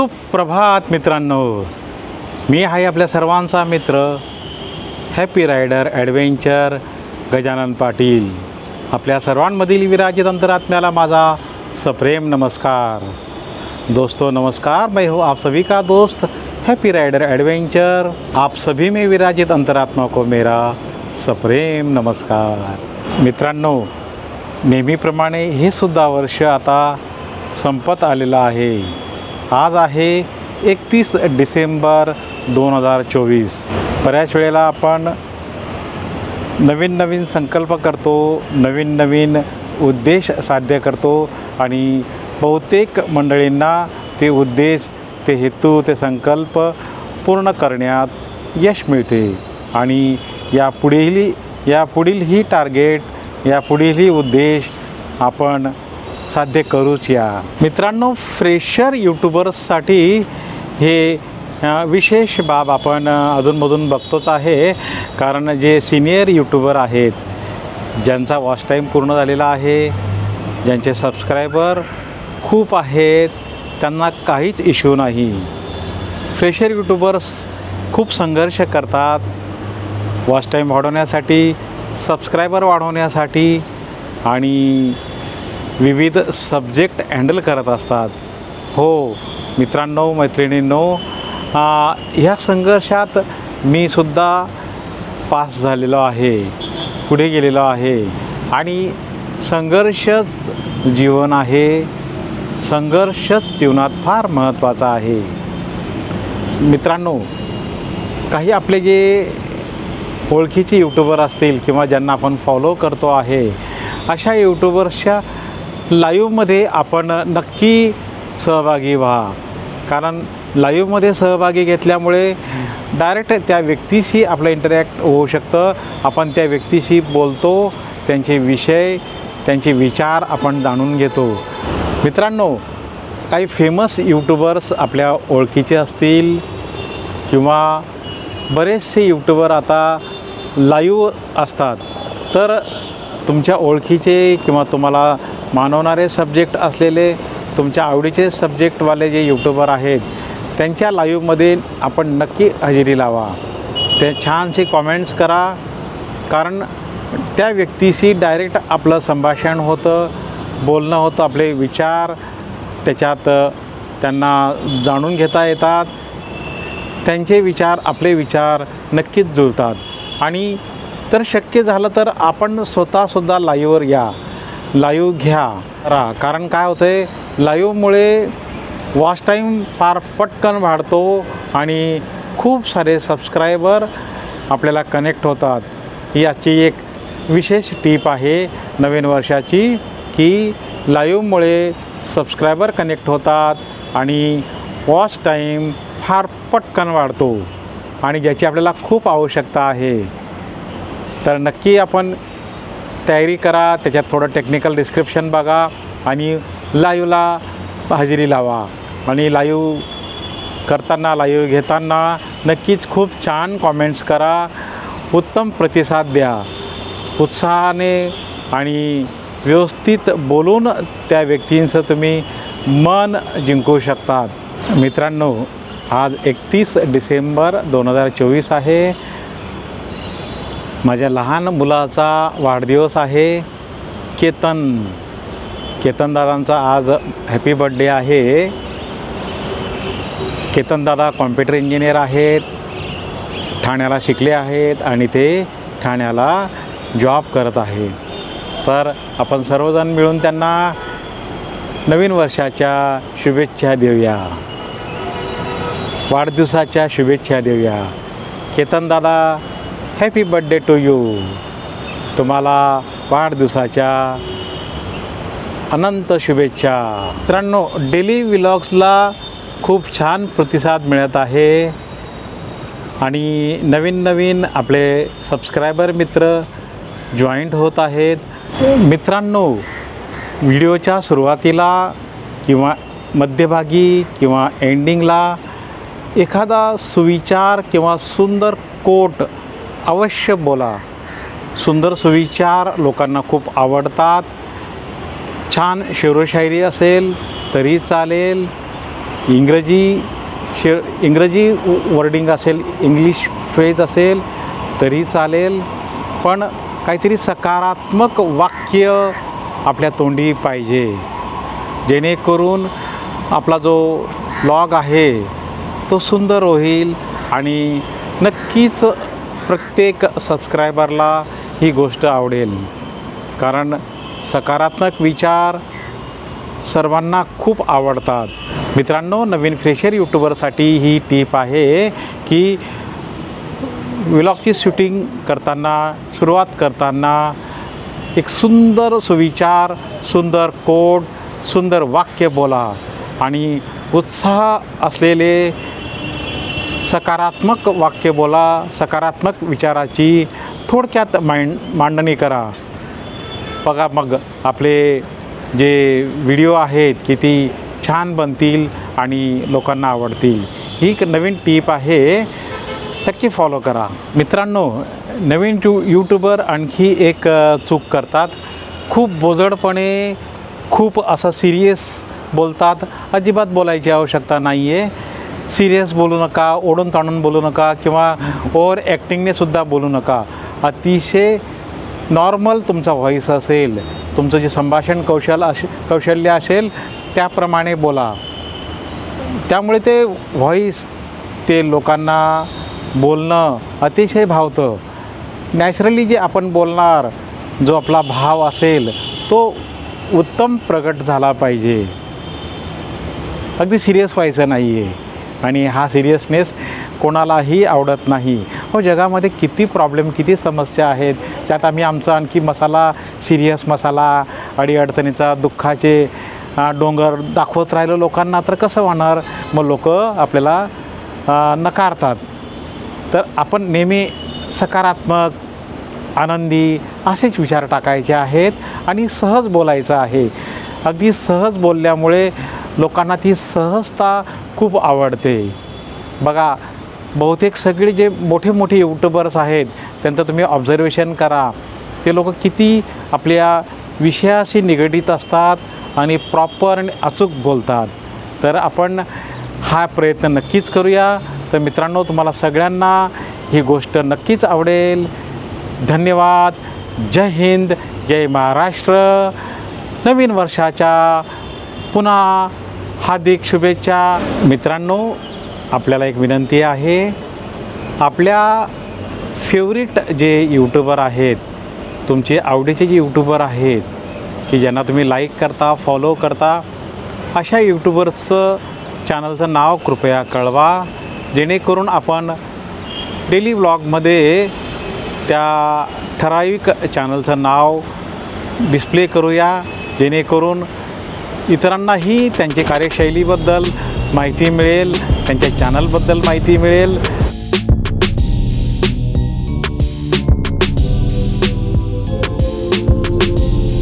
सुप्रभात मित्रांनो. मी आहे आपल्या सर्वांचा मित्र happy rider adventure Gajanan Patil. आपल्या सर्वांमधील विराजित अंतरात्म्याला माझा सप्रेम नमस्कार. दोस्तों नमस्कार. मैं हूँ आप सभी का दोस्त हैप्पी राइडर एडवेंचर आप सभी में विराजित अंतरात्मा को मेरा सप्रेम नमस्कार. मित्रांनो नेहमीप्रमाणे हे सुद्धा वर्ष आता संपत आलेलं आहे. आज आहे एकतीस डिसेंबर दोन हजार चोवीस. बऱ्याच वेळेला आपण नवीन नवीन संकल्प करतो नवीन नवीन उद्देश साध्य करतो आणि बहुतेक मंडळींना ते उद्देश ते हेतू ते संकल्प पूर्ण करण्यात यश मिळते. आणि या पुढील या टार्गेट या पुढील उद्देश आपण साध्य करूच या. मित्रांनो फ्रेशर यूट्यूबर्ससाठी हे विशेष बाब आपण अधूनमधून बघतोच आहे. कारण जे सिनियर यूट्यूबर आहेत ज्यांचा वॉच टाईम पूर्ण झालेला आहे ज्यांचे सबस्क्रायबर खूप आहेत त्यांना काहीच इश्यू नाही. फ्रेशर यूट्यूबर्स खूप संघर्ष करतात. वॉच टाईम वाढवण्यासाठी सबस्क्रायबर वाढवण्यासाठी आणि विविध सब्जेक्ट हँडल करत असतात. हो मित्रांनो मैत्रिणींनो ह्या संघर्षात मी सुद्धा पास झालेलो आहे पुढे गेलेलो आहे. आणि संघर्षच जीवन आहे. संघर्षच जीवनात फार महत्त्वाचा आहे. मित्रांनो काही आपले जे ओळखीचे यूट्यूबर असतील किंवा ज्यांना आपण फॉलो करतो आहे अशा यूट्यूबर्सच्या लाईव्हमध्ये आपण नक्की सहभागी व्हा. कारण लाईव्हमध्ये सहभागी घेतल्यामुळे डायरेक्ट त्या व्यक्तीशी आपलं इंटरॅक्ट होऊ शकतं. आपण त्या व्यक्तीशी बोलतो त्यांचे विषय त्यांचे विचार आपण जाणून घेतो. मित्रांनो काही फेमस यूट्यूबर्स आपल्या ओळखीचे असतील किंवा बरेचसे यूट्यूबर आता लाईव्ह असतात. तर तुमच्या ओळखीचे किंवा तुम्हाला मानवणारे सब्जेक्ट असलेले तुमच्या आवडीचे सब्जेक्टवाले जे यूट्यूबर आहेत त्यांच्या लाईव्हमध्ये आपण नक्की हजेरी लावा. ते छानसे कॉमेंट्स करा कारण त्या व्यक्तीशी डायरेक्ट आपलं संभाषण होतं बोलणं होतं आपले विचार त्याच्यात त्यांना जाणून घेता येतात. त्यांचे विचार आपले विचार नक्कीच जुळतात. आणि तर शक्य झालं तर आपण स्वतःसुद्धा लाईव्हवर या. लाईव्ह घ्या. रा कारण काय होतं आहे लाईव्हमुळे वॉच टाईम फार पटकन वाढतो आणि खूप सारे सबस्क्रायबर आपल्याला कनेक्ट होतात. याची एक विशेष टीप आहे नवीन वर्षाची की लाईव्हमुळे सबस्क्रायबर कनेक्ट होतात आणि वॉच टाईम फार पटकन वाढतो. आणि ज्याची आपल्याला खूप आवश्यकता आहे. तर नक्की आपण तयारी करा त्याच्यात थोडं टेक्निकल डिस्क्रिप्शन बघा आणि लाईव्हला हजेरी लावा. आणि लाईव्ह करताना लाईव्ह घेताना नक्कीच खूप छान कॉमेंट्स करा. उत्तम प्रतिसाद द्या. उत्साहाने आणि व्यवस्थित बोलून त्या व्यक्तींचं तुम्ही मन जिंकू शकतात. मित्रांनो आज एकतीस डिसेंबर दोन हजार चोवीस आहे. माझ्या लहान मुलाचा वाढदिवस आहे. केतन. केतनदादांचा आज हॅपी बड्डे आहे. केतनदादा कॉम्प्युटर इंजिनियर आहेत. ठाण्याला शिकले आहेत आणि ते ठाण्याला जॉब करत आहे. तर आपण सर्वजण मिळून त्यांना नवीन वर्षाच्या शुभेच्छा देऊया. वाढदिवसाच्या शुभेच्छा देऊया. केतनदादा हॅपी बड्डे टू यू तुम्हाला वाढदिवसाच्या अनंत शुभेच्छा. मित्रांनो डेली विलॉग्सला खूप छान प्रतिसाद मिळत आहे. आणि नवीन नवीन आपले सबस्क्रायबर मित्र जॉईंट होत आहेत. मित्रांनो व्हिडिओच्या सुरुवातीला किंवा मध्यभागी किंवा एंडिंगला एखादा सुविचार किंवा सुंदर कोट अवश्य बोला. सुंदर सुविचार लोकांना खूप आवडतात. छान शेरोशायरी असेल तरी चालेल. इंग्रजी शे इंग्रजी वर्डिंग असेल इंग्लिश फ्रेज असेल तरी चालेल. पण काहीतरी सकारात्मक वाक्य आपल्या तोंडी पाहिजे. जेणेकरून आपला जो ब्लॉग आहे तो सुंदर होईल आणि नक्कीच प्रत्येक सबस्क्रायबरला ही गोष्ट आवडेल. कारण सकारात्मक विचार सर्वांना खूप आवडतात. मित्रांनो नवीन फ्रेशर यूट्यूबरसाठी ही टीप आहे की व्लॉगची शूटिंग करताना सुरुवात करताना एक सुंदर सुविचार सुंदर कोड सुंदर वाक्य बोला. आणि उत्साह असलेले सकारात्मक वाक्य बोला सकारात्मक विचाराची थोडक्यात मांड मांडणी करा. बघा मग आपले जे व्हिडिओ आहेत किती छान बनतील आणि लोकांना आवडतील. ही एक नवीन टीप आहे नक्की फॉलो करा. मित्रांनो नवीन टू यूट्यूबर आणखी एक चूक करतात. खूप बोजडपणे खूप असं सिरियस बोलतात. अजिबात बोलायची आवश्यकता नाही आहे सिरियस बोलू नका ओढून ताणून बोलू नका किंवा ओवर ॲक्टिंगने सुद्धा बोलू नका. अतिशय नॉर्मल तुमचा व्हॉईस असेल तुमचं जे संभाषण कौशल असे कौशल्य असेल त्याप्रमाणे बोला. त्यामुळे ते व्हॉईस ते लोकांना बोलणं अतिशय भावतं. नॅचरली जे आपण बोलणार जो आपला भाव असेल तो उत्तम प्रगट झाला पाहिजे. अगदी सिरियस व्हायचं नाही आहे आणि हा सिरियसनेस कोणालाही आवडत नाही. हो जगामध्ये किती प्रॉब्लेम किती समस्या आहेत त्यात आम्ही आमचा आणखी मसाला सिरियस मसाला अडीअडचणीचा दुःखाचे डोंगर दाखवत राहिलो लोकांना तर कसं होणार? मग लोक आपल्याला नकारतात. तर आपण नेहमी सकारात्मक आनंदी असेच विचार टाकायचे आहेत आणि सहज बोलायचं आहे. अगदी सहज बोलल्यामुळे लोकांना ती सहजता खूप आवडते. बघा बहुतेक सगळे जे मोठे मोठे यूट्यूबर्स आहेत त्यांचं तुम्ही ऑब्झर्वेशन करा. ते लोक किती आपल्या विषयाशी निगडीत असतात आणि प्रॉपर आणि अचूक बोलतात. तर आपण हा प्रयत्न नक्कीच करूया. तर मित्रांनो तुम्हाला सगळ्यांना ही गोष्ट नक्कीच आवडेल. धन्यवाद. जय हिंद. जय महाराष्ट्र. नवीन वर्षाच्या पुन्हा हार्दिक शुभेच्छा. मित्रांनो आपल्याला एक विनंती आहे. आपल्या फेवरेट जे यूट्यूबर आहेत तुमचे आवडीचे जे यूट्यूबर आहेत की ज्यांना तुम्ही लाईक करता फॉलो करता अशा यूट्यूबर्सचं चॅनलचं नाव कृपया कळवा. जेणेकरून आपण डेली ब्लॉगमध्ये त्या ठराविक चॅनलचं नाव डिस्प्ले करूया. जेणेकरून इतरांनाही त्यांची कार्यशैलीबद्दल माहिती मिळेल त्यांच्या चॅनलबद्दल माहिती मिळेल